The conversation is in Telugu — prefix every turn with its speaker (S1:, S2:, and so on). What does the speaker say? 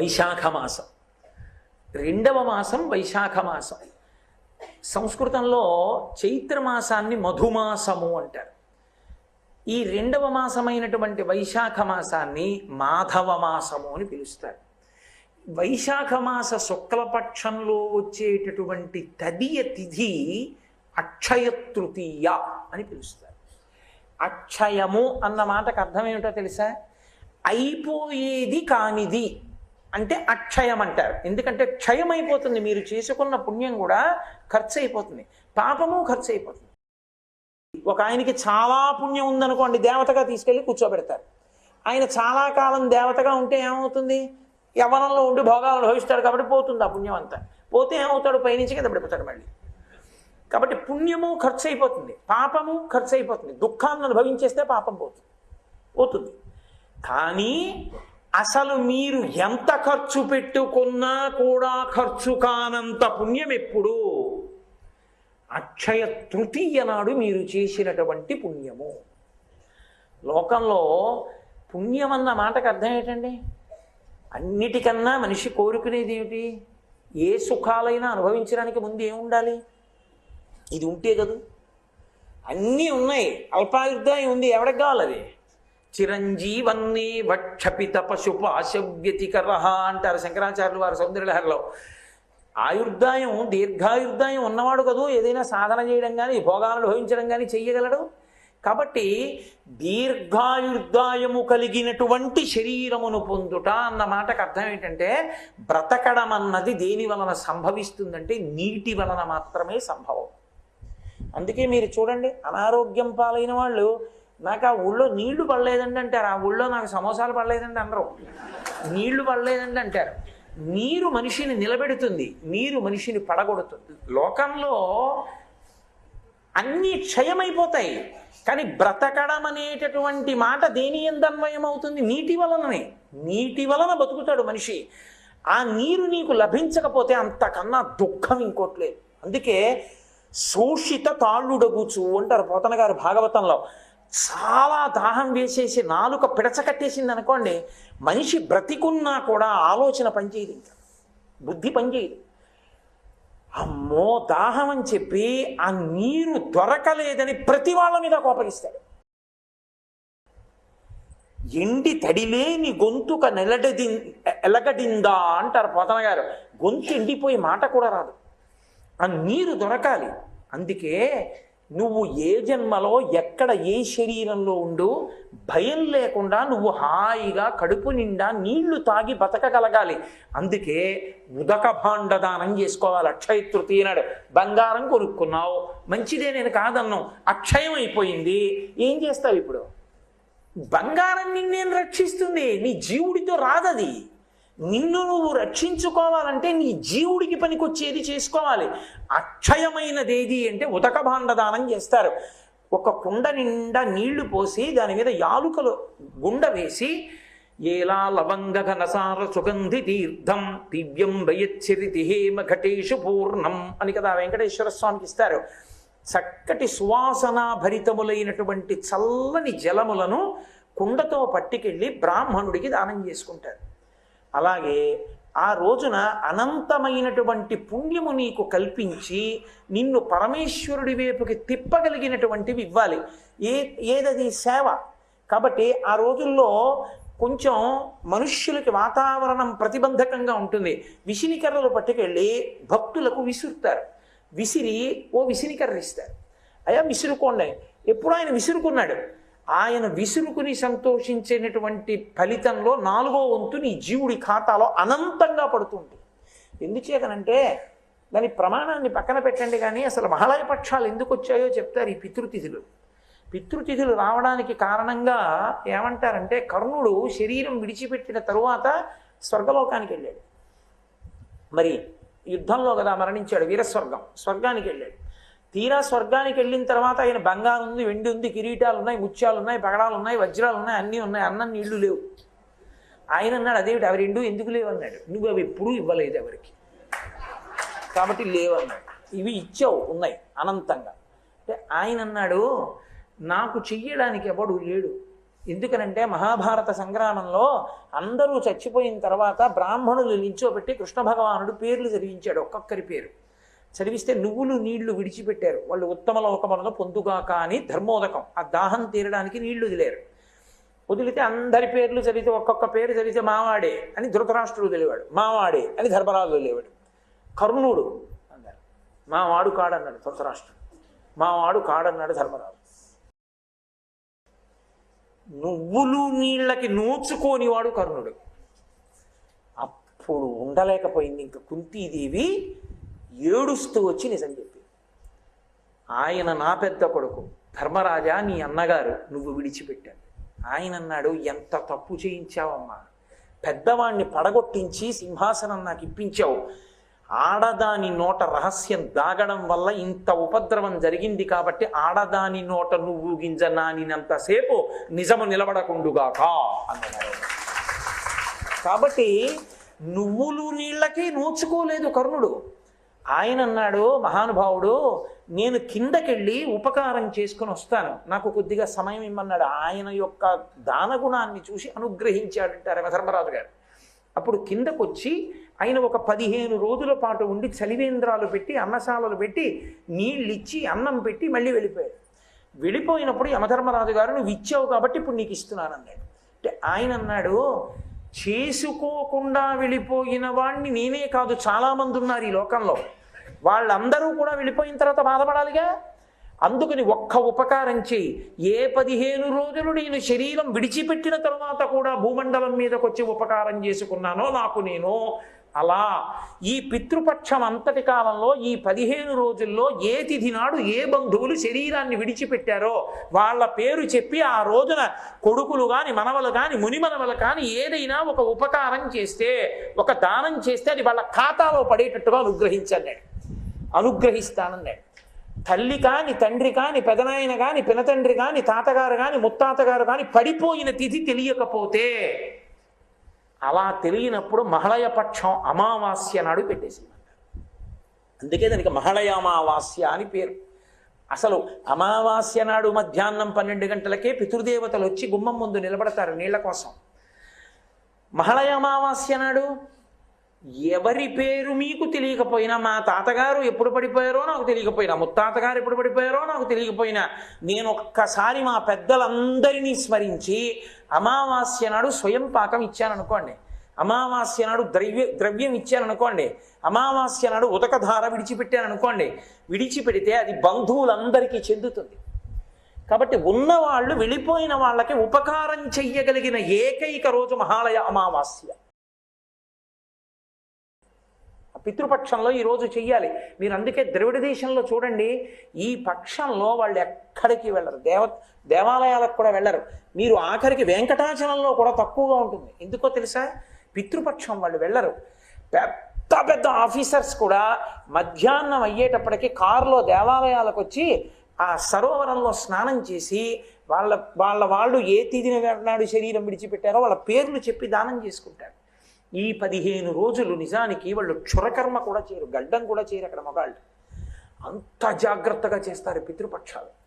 S1: వైశాఖ మాసం రెండవ మాసం వైశాఖ మాసం సంస్కృతంలో చైత్రమాసాన్ని మధుమాసము అంటారు. ఈ రెండవ మాసమైనటువంటి వైశాఖ మాసాన్ని మాధవ మాసము అని పిలుస్తారు. వైశాఖ మాస శుక్లపక్షంలో వచ్చేటటువంటి తదియ తిథి అక్షయ తృతీయ అని పిలుస్తారు. అక్షయము అన్న మాటకు అర్థం ఏమిటో తెలుసా? అయిపోయేది కానిది. అంటే అక్షయం అంటారు ఎందుకంటే క్షయం అయిపోతుంది మీరు చేసుకున్న పుణ్యం కూడా ఖర్చు అయిపోతుంది పాపము ఖర్చు అయిపోతుంది ఒక ఆయనకి చాలా పుణ్యం ఉందనుకోండి దేవతగా తీసుకెళ్ళి కూర్చోబెడతారు. ఆయన చాలా కాలం దేవతగా ఉంటే ఏమవుతుంది? యవనంలో ఉండి భోగాలు అనుభవిస్తాడు కాబట్టి పోతుంది ఆ పుణ్యం అంతా. పోతే ఏమవుతాడు? పైనుంచి కింద పడిపోతాడు మళ్ళీ. కాబట్టి పుణ్యము ఖర్చు అయిపోతుంది పాపము ఖర్చు అయిపోతుంది దుఃఖాన్ని అనుభవించేస్తే పాపం పోతుంది. పోతుంది. కానీ అసలు మీరు ఎంత ఖర్చు పెట్టుకున్నా కూడా ఖర్చు కానంత పుణ్యం ఎప్పుడు? అక్షయ తృతీయ నాడు మీరు చేసినటువంటి పుణ్యము. లోకంలో పుణ్యం అన్న మాటకు అర్థం ఏంటండి? అన్నిటికన్నా మనిషి కోరుకునేది ఏమిటి? ఏ సుఖాలైనా అనుభవించడానికి ముందు ఏముండాలి ఇది ఉంటే కదూ? అన్నీ ఉన్నాయి. అల్పాయుర్దాయం ఉంది. ఎవరికి కావాలి అది? చిరంజీవన్నీ వక్షపిత పశుపాశవ్యతికర అంటారు శంకరాచార్యులు వారి సౌందర్యలహరిలో. ఆయుర్దాయం దీర్ఘాయుర్దాయం ఉన్నవాడు కదూ ఏదైనా సాధన చేయడం కానీ భోగాలను అనుభవించడం కానీ చెయ్యగలడు. కాబట్టి దీర్ఘాయుర్దాయము కలిగినటువంటి శరీరమును పొందుట అన్న మాటకు అర్థం ఏంటంటే బ్రతకడం అన్నది దేని వలన సంభవిస్తుందంటే నీటి వలన మాత్రమే సంభవం. అందుకే మీరు చూడండి అనారోగ్యం పాలైన వాళ్ళు నాకు ఆ ఊళ్ళో నీళ్ళు పడలేదండి అంటారు. ఆ ఊళ్ళో నాకు సమోసాలు పడలేదండి అందరూ. నీళ్ళు పడలేదండి అంటారు. నీరు మనిషిని నిలబెడుతుంది నీరు మనిషిని పడగొడుతుంది. లోకంలో అన్నీ క్షయమైపోతాయి కానీ బ్రతకడం అనేటటువంటి మాట దేని ఎందన్వయం అవుతుంది? నీటి వలననే. నీటి వలన బతుకుతాడు మనిషి. ఆ నీరు నీకు లభించకపోతే అంతకన్నా దుఃఖం ఇంకోట్లేదు అందుకే శోషిత తాళ్ళుడగుచు అంటారు పోతన గారు భాగవతంలో. చాలా దాహం వేసేసి నాలుక పిడచకట్టేసింది అనుకోండి మనిషి బ్రతికున్నా కూడా ఆలోచన పనిచేయదు ఇంకా. బుద్ధి పనిచేయదు. అమ్మో దాహం అని చెప్పి ఆ నీరు దొరకలేదని ప్రతి వాళ్ళ మీద కోపగిస్తాడు ఎండి తడిలేని గొంతుక నెలడది ఎలగడిందా అంటారు పోతన గారు. గొంతు ఎండిపోయి మాట కూడా రాదు. ఆ నీరు దొరకాలి. అందుకే నువ్వు ఏ జన్మలో ఎక్కడ ఏ శరీరంలో ఉండు భయం లేకుండా నువ్వు హాయిగా కడుపు నిండా నీళ్ళు తాగి బతకగలగాలి. అందుకే ఉదక భాండదానం చేసుకోవాలి. అక్షయ తృతీయ నాడు బంగారం కొనుక్కున్నావు. మంచిదే నేను కాదన్నావు అక్షయం అయిపోయింది. ఏం చేస్తావు ఇప్పుడు? బంగారం నిన్నేం రక్షిస్తుంది? నీ జీవుడితో రాదది. నిన్ను నువ్వు రక్షించుకోవాలంటే నీ జీవుడికి పనికొచ్చేది చేసుకోవాలి. అక్షయమైనదేది అంటే ఉదక భాండదానం చేస్తారు. ఒక కుండ నిండా నీళ్ళు పోసి దాని మీద యాలుకలు గుండ వేసి ఏలా లవంగ ఘనసార సుగంధి తీర్థం దివ్యం వయచ్చరితి హేమ ఘటేషు పూర్ణం అని కదా వెంకటేశ్వర స్వామికి ఇస్తారు. చక్కటి సువాసన భరితములైనటువంటి చల్లని జలములను కుండతో పట్టుకెళ్ళి బ్రాహ్మణుడికి దానం చేసుకుంటారు. అలాగే ఆ రోజున అనంతమైనటువంటి పుణ్యము నీకు కల్పించి నిన్ను పరమేశ్వరుడి వైపుకి తిప్పగలిగినటువంటివి ఇవ్వాలి. ఏ ఏదది? సేవ. కాబట్టి ఆ రోజుల్లో కొంచెం మనుష్యులకి వాతావరణం ప్రతిబంధకంగా ఉంటుంది. విసినికర్రలు పట్టుకెళ్ళి భక్తులకు విసురుతారు. విసిరి ఓ విసినికర్ర ఇస్తారు. అయ్యా విసురుకోండి. ఎప్పుడు ఆయన విసురుకున్నాడు. ఆయన విసురుకుని సంతోషించేటటువంటి ఫలితంలో నాలుగో వంతు నీ జీవుడి ఖాతాలో అనంతంగా పడుతుంది. ఎందుచేతనంటే దాని ప్రమాణాన్ని పక్కన పెట్టండి కానీ అసలు మహాలయ పక్షాలు ఎందుకు వచ్చాయో చెప్తారు ఈ పితృతిథులు. పితృతిథులు రావడానికి కారణంగా ఏమంటారంటే కర్ణుడు శరీరం విడిచిపెట్టిన తరువాత స్వర్గలోకానికి వెళ్ళాడు మరి యుద్ధంలో కదా మరణించాడు వీరస్వర్గం స్వర్గానికి వెళ్ళాడు తీరా స్వర్గానికి వెళ్ళిన తర్వాత ఆయన బంగారం ఉంది వెండి ఉంది కిరీటాలు ఉన్నాయి ముత్యాలు ఉన్నాయి పగడాలు ఉన్నాయి వజ్రాలు ఉన్నాయి అన్నీ ఉన్నాయి అన్నం నీళ్ళు లేవు. ఆయన అన్నాడు అదేమిటి? అవి రెండు ఎందుకు లేవు? అన్నాడు. నువ్వు అవి ఎప్పుడూ ఇవ్వలేదు ఎవరికి. కాబట్టి లేవు అన్నాడు. ఇవి ఇచ్చావు ఉన్నాయి అనంతంగా. అంటే ఆయన అన్నాడు నాకు చెయ్యడానికి ఎవడు లేడు. ఎందుకనంటే మహాభారత సంగ్రామంలో అందరూ చచ్చిపోయిన తర్వాత బ్రాహ్మణులు నిల్చోబెట్టి కృష్ణ భగవానుడు పేర్లు చదివించాడు ఒక్కొక్కరి పేరు. చదివిస్తే నువ్వులు నీళ్ళు విడిచిపెట్టారు. వాళ్ళు ఉత్తమ లోకములను పొందుగాక అని ధర్మోదకం. ఆ దాహం తీరడానికి నీళ్ళు వదిలేరు. వదిలితే అందరి పేర్లు చదివితే ఒక్కొక్క పేరు చదివితే మావాడే అని ధృతరాష్ట్రుడు తెలివాడు. మావాడే అని ధర్మరాజు తెలివాడు. కర్ణుడు అన్నారు. మావాడు కాడన్నాడు ధృతరాష్ట్రుడు మావాడు కాడన్నాడు ధర్మరాజు. నువ్వులు నీళ్ళకి నోచుకోనివాడు కర్ణుడు. అప్పుడు ఉండలేకపోయింది ఇంక కుంతీదేవి ఏడుస్తూ వచ్చి నిజం చెప్పి. ఆయన నా పెద్ద కొడుకు ధర్మరాజా నీ అన్నగారు నువ్వు విడిచిపెట్టాడు ఆయన అన్నాడు ఎంత తప్పు చేయించావమ్మా. పెద్దవాణ్ణి పడగొట్టించి సింహాసనం నాకు ఇప్పించావు. ఆడదాని నోట రహస్యం దాగడం వల్ల ఇంత ఉపద్రవం జరిగింది కాబట్టి ఆడదాని నోట నువ్వు గింజ నానినంతసేపు నిజము నిలబడకుండుగాక. అన్నారు కాబట్టి నువ్వులు నీళ్ళకి నోచుకోలేదు కర్ణుడు. ఆయన అన్నాడు మహానుభావుడు నేను కిందకెళ్ళి ఉపకారం చేసుకుని వస్తాను. నాకు కొద్దిగా సమయం ఇమ్మన్నాడు. ఆయన యొక్క దానగుణాన్ని చూసి అనుగ్రహించాడంటారు ధర్మరాజు గారు. అప్పుడు కిందకొచ్చి ఆయన ఒక పదిహేను రోజుల పాటు ఉండి చలివేంద్రాలు పెట్టి అన్నశాలలు పెట్టి నీళ్ళిచ్చి అన్నం పెట్టి మళ్ళీ వెళ్ళిపోయాడు. వెళ్ళిపోయినప్పుడు యమధర్మరాజు గారు నువ్వు ఇచ్చావు కాబట్టి ఇప్పుడు నీకు ఇస్తున్నాను అన్నాడు. అంటే ఆయన అన్నాడు చేసుకోకుండా వెళ్ళిపోయిన వాడిని నేనే కాదు చాలామంది ఉన్నారు ఈ లోకంలో. వాళ్ళందరూ కూడా వెళ్ళిపోయిన తర్వాత బాధపడాలిగా? అందుకని ఒక్క ఉపకారం చేయి. ఏ పదిహేను రోజులు నేను శరీరం విడిచిపెట్టిన తర్వాత కూడా భూమండలం మీదకొచ్చి ఉపకారం చేసుకున్నానో నాకు నేను అలా ఈ పితృపక్షం అంతటి కాలంలో ఈ పదిహేను రోజుల్లో ఏ తిథి నాడు ఏ బంధువులు శరీరాన్ని విడిచిపెట్టారో వాళ్ళ పేరు చెప్పి ఆ రోజున కొడుకులు కానీ మనవలు కానీ మునిమనవలు కానీ ఏదైనా ఒక ఉపకారం చేస్తే ఒక దానం చేస్తే అది వాళ్ళ ఖాతాలో పడేటట్టుగా అనుగ్రహించన్నాడు అనుగ్రహిస్తానన్నాడు. తల్లి కాని తండ్రి కాని పెదనాయన కాని పినతండ్రి కాని తాతగారు కాని ముత్తాతగారు కాని పడిపోయిన తిథి తెలియకపోతే అలా తెలియనప్పుడు మహళయ పక్షం అమావాస్య నాడు పెట్టేసింది. అందుకే దానికి మహళయామావాస్య అని పేరు. అసలు అమావాస్య నాడు మధ్యాహ్నం పన్నెండు గంటలకే పితృదేవతలు వచ్చి గుమ్మం ముందు నిలబడతారు నీళ్ళ కోసం. మహళయ అమావాస్య నాడు ఎవరి పేరు మీకు తెలియకపోయినా మా తాతగారు ఎప్పుడు పడిపోయారో నాకు తెలియకపోయినా ముత్తాతగారు ఎప్పుడు పడిపోయారో నాకు తెలియకపోయినా నేను ఒక్కసారి మా పెద్దలందరినీ స్మరించి అమావాస్య నాడు స్వయం పాకం ఇచ్చాననుకోండి. అమావాస్య నాడు ద్రవ్య ద్రవ్యం ఇచ్చాననుకోండి. అమావాస్య నాడు ఉదకధార విడిచిపెట్టాననుకోండి. విడిచిపెడితే అది బంధువులందరికీ చెందుతుంది. కాబట్టి ఉన్నవాళ్ళు వెళ్ళిపోయిన వాళ్ళకి ఉపకారం చెయ్యగలిగిన ఏకైక రోజు మహాలయ అమావాస్య. పితృపక్షంలో ఈరోజు చెయ్యాలి. మీరు అందుకే ద్రవిడ దేశంలో చూడండి ఈ పక్షంలో వాళ్ళు ఎక్కడికి వెళ్ళరు. దేవ దేవాలయాలకు కూడా వెళ్ళరు. మీరు ఆఖరికి వెంకటాచలంలో కూడా తక్కువగా ఉంటుంది. ఎందుకో తెలుసా? పితృపక్షం వాళ్ళు వెళ్ళరు. పెద్ద పెద్ద ఆఫీసర్స్ కూడా మధ్యాహ్నం అయ్యేటప్పటికి కారులో దేవాలయాలకు వచ్చి ఆ సరోవరంలో స్నానం చేసి వాళ్ళ వాళ్ళ వాళ్ళు ఏ తీదిన నాడు శరీరం విడిచిపెట్టారో వాళ్ళ పేర్లు చెప్పి దానం చేసుకుంటారు. ఈ పదిహేను రోజులు నిజానికి వాళ్ళు క్షురకర్మ కూడా చేయరు గడ్డం కూడా చేయరు అక్కడ మగాళ్ళు. అంత జాగ్రత్తగా చేస్తారు పితృపక్షాలు.